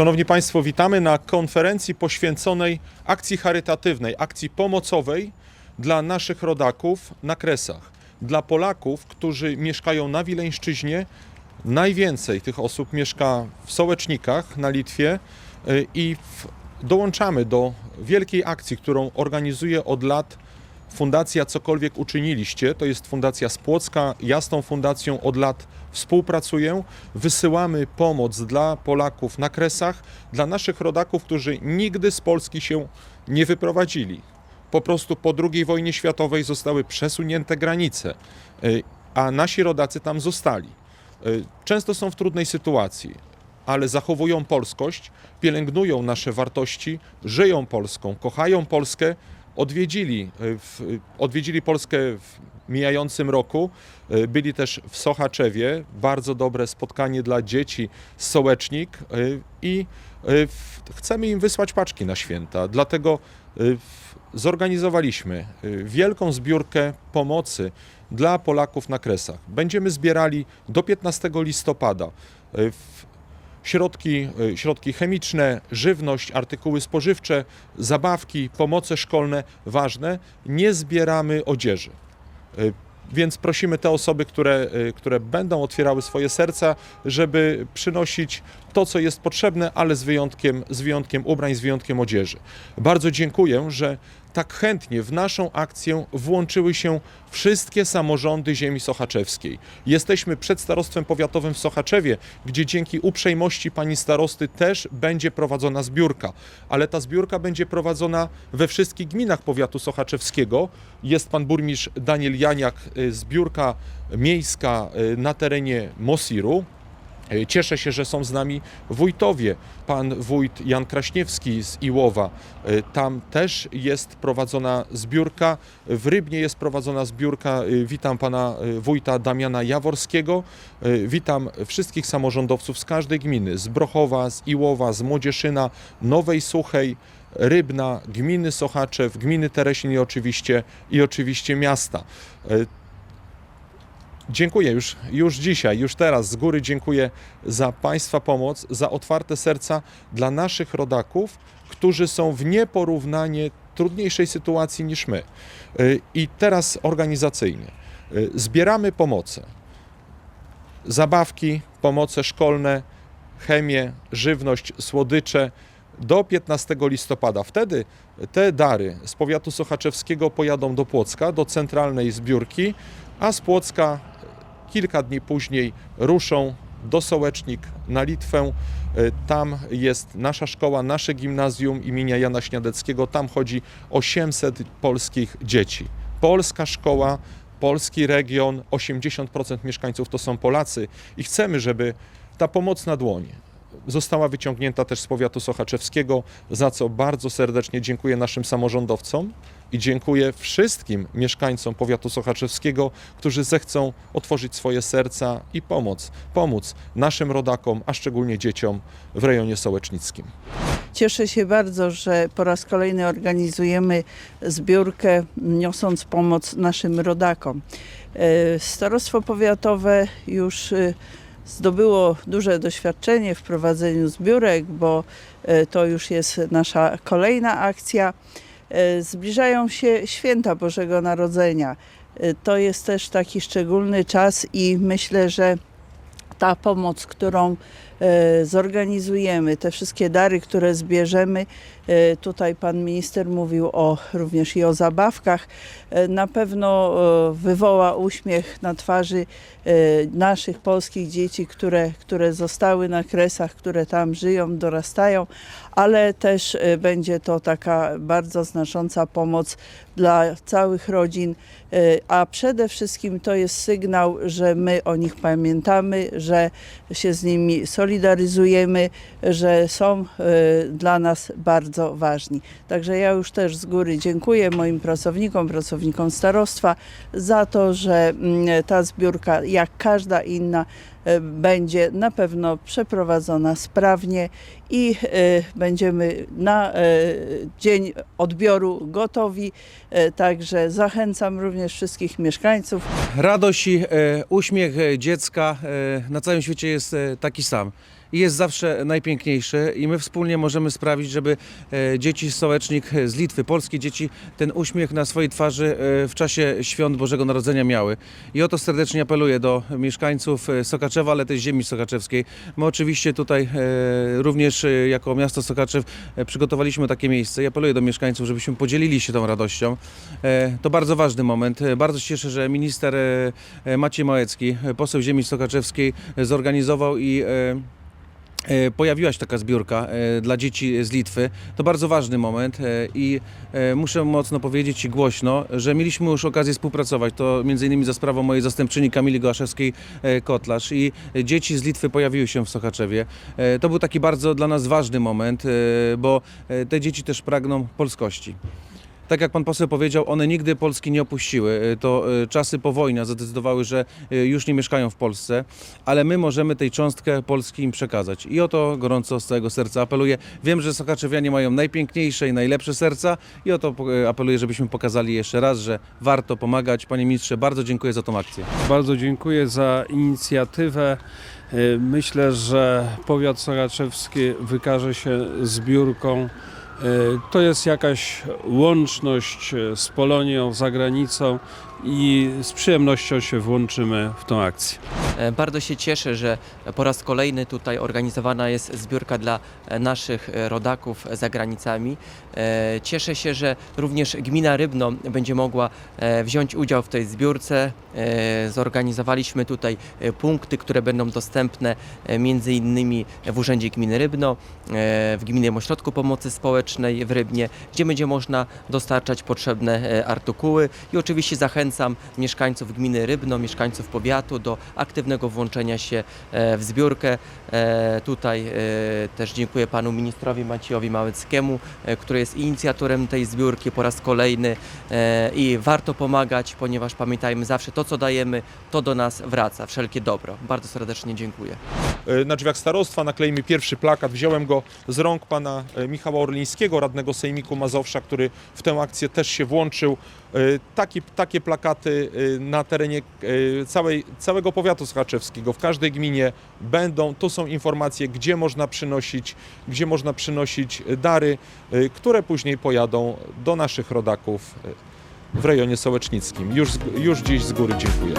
Szanowni Państwo, witamy na konferencji poświęconej akcji charytatywnej, akcji pomocowej dla naszych rodaków na Kresach. Dla Polaków, którzy mieszkają na Wileńszczyźnie, najwięcej tych osób mieszka w Sołecznikach na Litwie y, i w, dołączamy do wielkiej akcji, którą organizuje od lat Fundacja Cokolwiek Uczyniliście. To jest fundacja z Płocka. Ja z tą fundacją od lat współpracuję. Wysyłamy pomoc dla Polaków na Kresach, dla naszych rodaków, którzy nigdy z Polski się nie wyprowadzili. Po prostu po II wojnie światowej zostały przesunięte granice, y, a nasi rodacy tam zostali. Y, Często są w trudnej sytuacji, ale zachowują polskość, pielęgnują nasze wartości, żyją Polską, kochają Polskę. Odwiedzili, y, w, odwiedzili Polskę w mijającym roku. Y, Byli też w Sochaczewie. Bardzo dobre spotkanie dla dzieci Sołecznik y, i chcemy im wysłać paczki na święta. Dlatego zorganizowaliśmy wielką zbiórkę pomocy dla Polaków na Kresach. Będziemy zbierali do 15 listopada środki, y, środki chemiczne, żywność, artykuły spożywcze, zabawki, pomoce szkolne ważne. Nie zbieramy odzieży. Y, Więc prosimy te osoby, które, y, które będą otwierały swoje serca, żeby przynosić to, co jest potrzebne, ale z wyjątkiem, z wyjątkiem ubrań, z wyjątkiem odzieży. Bardzo dziękuję, że tak chętnie w naszą akcję włączyły się wszystkie samorządy ziemi sochaczewskiej. Jesteśmy przed starostwem powiatowym w Sochaczewie, gdzie dzięki uprzejmości pani starosty też będzie prowadzona zbiórka, ale ta zbiórka będzie prowadzona we wszystkich gminach powiatu sochaczewskiego. Jest pan burmistrz Daniel Janiak, y, zbiórka miejska y, na terenie Mosiru. E, Cieszę się, że są z nami wójtowie. Pan wójt Jan Kraśniewski z Iłowa. E, Tam też jest prowadzona zbiórka. W Rybnie jest prowadzona zbiórka. E, Witam pana wójta Damiana Jaworskiego. Witam wszystkich samorządowców z każdej gminy. Z Brochowa, z Iłowa, z Młodzieszyna, Nowej Suchej. Rybna, gminy Sochaczew, gminy Teresin i oczywiście, i oczywiście miasta. Dziękuję już, już dzisiaj, już teraz z góry dziękuję za Państwa pomoc, za otwarte serca dla naszych rodaków, którzy są w nieporównanie trudniejszej sytuacji niż my. Y, I teraz organizacyjnie. Y, Zbieramy pomoce. Zabawki, pomoce szkolne, chemię, żywność, słodycze do 15 listopada. Wtedy te dary z powiatu sochaczewskiego pojadą do Płocka, do centralnej zbiórki, a z Płocka kilka dni później ruszą do Sołecznik na Litwę. Y, Tam jest nasza szkoła, nasze gimnazjum imienia Jana Śniadeckiego. Tam chodzi 800 polskich dzieci. Polska szkoła, polski region, 80% mieszkańców to są Polacy i chcemy, żeby ta pomocna dłoń została wyciągnięta też z powiatu sochaczewskiego, za co bardzo serdecznie dziękuję naszym samorządowcom i dziękuję wszystkim mieszkańcom powiatu sochaczewskiego, którzy zechcą otworzyć swoje serca i pomóc, pomóc naszym rodakom, a szczególnie dzieciom w rejonie sołecznickim. Cieszę się bardzo, że po raz kolejny organizujemy zbiórkę, niosąc pomoc naszym rodakom. E, Starostwo Powiatowe już e, zdobyło duże doświadczenie w prowadzeniu zbiórek, bo e, to już jest nasza kolejna akcja. E, Zbliżają się święta Bożego Narodzenia. E, To jest też taki szczególny czas i myślę, że ta pomoc, którą e, zorganizujemy, te wszystkie dary, które zbierzemy, e, tutaj pan minister mówił o, również i o zabawkach, e, na pewno wywoła uśmiech na twarzy naszych polskich dzieci, które, które zostały na kresach, które tam żyją, dorastają, ale też będzie to taka bardzo znacząca pomoc dla całych rodzin, a przede wszystkim to jest sygnał, że my o nich pamiętamy, że się z nimi solidaryzujemy, że są e, dla nas bardzo ważni. Także ja już też z góry dziękuję moim pracownikom, pracownikom starostwa za to, że mm, ta zbiórka, jak każda inna, e, będzie na pewno przeprowadzona sprawnie i e, będziemy na dzień odbioru gotowi. Także zachęcam również wszystkich mieszkańców Radość i uśmiech dziecka e, na całym świecie jest e, taki sam. I jest zawsze najpiękniejszy i my wspólnie możemy sprawić, żeby e, dzieci Sołecznik, e, z Litwy, polskie dzieci ten uśmiech na swojej twarzy e, w czasie świąt Bożego Narodzenia miały. I o to serdecznie apeluję do mieszkańców Sokaczewa, ale też ziemi sokaczewskiej. My oczywiście tutaj również jako miasto Sokaczew przygotowaliśmy takie miejsce i apeluję do mieszkańców, żebyśmy podzielili się tą radością. To bardzo ważny moment. Bardzo się cieszę, że minister Maciej Małecki, poseł ziemi sokaczewskiej zorganizował i Pojawiła się taka zbiórka e, dla dzieci z Litwy. To bardzo ważny moment e, i e, muszę mocno powiedzieć i głośno, że mieliśmy już okazję współpracować. To między innymi za sprawą mojej zastępczyni Kamili Gołaszewskiej-Kotlarz i dzieci z Litwy pojawiły się w Sochaczewie. E, To był taki bardzo dla nas ważny moment, e, bo e, te dzieci też pragną polskości. Tak jak pan poseł powiedział, one nigdy Polski nie opuściły. E, To e, czasy po wojnie zadecydowały, że e, już nie mieszkają w Polsce, ale my możemy tej cząstkę Polski im przekazać. I o to gorąco z całego serca apeluję. Wiem, że Sokaczewianie mają najpiękniejsze i najlepsze serca i o to apeluję, żebyśmy pokazali jeszcze raz, że warto pomagać. Panie ministrze, bardzo dziękuję za tą akcję. Bardzo dziękuję za inicjatywę. Y, Myślę, że powiat soraczewski wykaże się zbiórką. Y, To jest jakaś łączność y, z Polonią, za granicą i z przyjemnością się włączymy w tą akcję. E, Bardzo się cieszę, że po raz kolejny tutaj organizowana jest zbiórka dla naszych rodaków za granicami. E, Cieszę się, że również gmina Rybno będzie mogła e, wziąć udział w tej zbiórce. Zorganizowaliśmy tutaj punkty, które będą dostępne między innymi w Urzędzie Gminy Rybno, w Gminnym Ośrodku Pomocy Społecznej w Rybnie, gdzie będzie można dostarczać potrzebne artykuły i oczywiście zachęcam mieszkańców gminy Rybno, mieszkańców powiatu do aktywnego włączenia się e, w zbiórkę. E, Tutaj e, też dziękuję panu ministrowi Maciejowi Małeckiemu, który jest inicjatorem tej zbiórki po raz kolejny i warto pomagać, ponieważ pamiętajmy zawsze to, co dajemy, to do nas wraca, wszelkie dobro. Bardzo serdecznie dziękuję. Na drzwiach starostwa nakleimy pierwszy plakat. Wziąłem go z rąk pana Michała Orlińskiego, radnego Sejmiku Mazowsza, który w tę akcję też się włączył. E, Takie, takie plakaty e, na terenie e, całej, całego powiatu sochaczewskiego, w każdej gminie będą. Tu są informacje, gdzie można przynosić, gdzie można przynosić dary, które później pojadą do naszych rodaków w rejonie sołecznickim. Już, już dziś z góry dziękuję.